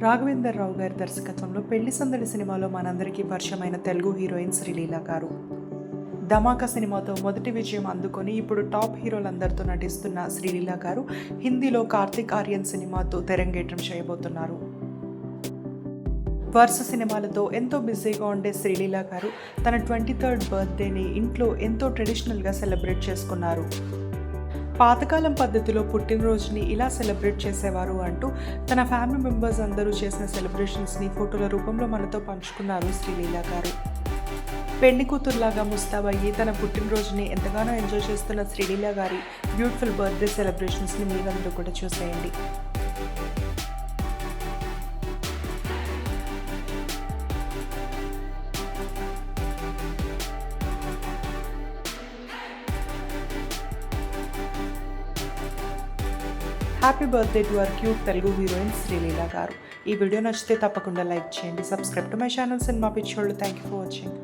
రాఘవేందర్ రావు గారి దర్శకత్వంలో పెళ్ళి సందడి సినిమాలో మనందరికీ పరిచయమైన తెలుగు హీరోయిన్ శ్రీలీల గారు. ధమాకా సినిమాతో మొదటి విజయం అందుకొని ఇప్పుడు టాప్ హీరోలందరితో నటిస్తున్న శ్రీలీల గారు హిందీలో కార్తిక్ ఆర్యన్ సినిమాతో తెరంగేట్రం చేయబోతున్నారు. వరుస సినిమాలతో ఎంతో బిజీగా ఉండే శ్రీలీల గారు తన ట్వంటీ థర్డ్ బర్త్డేని ఇంట్లో ఎంతో ట్రెడిషనల్గా సెలబ్రేట్ చేసుకున్నారు. పాతకాలం పద్ధతిలో పుట్టినరోజుని ఇలా సెలబ్రేట్ చేసేవారు అంటూ తన ఫ్యామిలీ మెంబర్స్ అందరూ చేసిన సెలబ్రేషన్స్ని ఫోటోల రూపంలో మనతో పంచుకున్నారు శ్రీలీల గారు. పెళ్ళి కూతురులాగా ముస్తాబయ్యి తన పుట్టినరోజుని ఎంతగానో ఎంజాయ్ చేస్తున్న శ్రీలీల గారి బ్యూటిఫుల్ బర్త్డే సెలబ్రేషన్స్ని మీరందరూ కూడా చూసేయండి. Happy birthday to our cute Telugu heroine Sreeleela garu ఈ వీడియో నచ్చితే తప్పకుండా లైక్ చేయండి. Subscribe to my channel cinema పిచ్చోళ్ళు థ్యాంక్ యూ ఫర్ వాచింగ్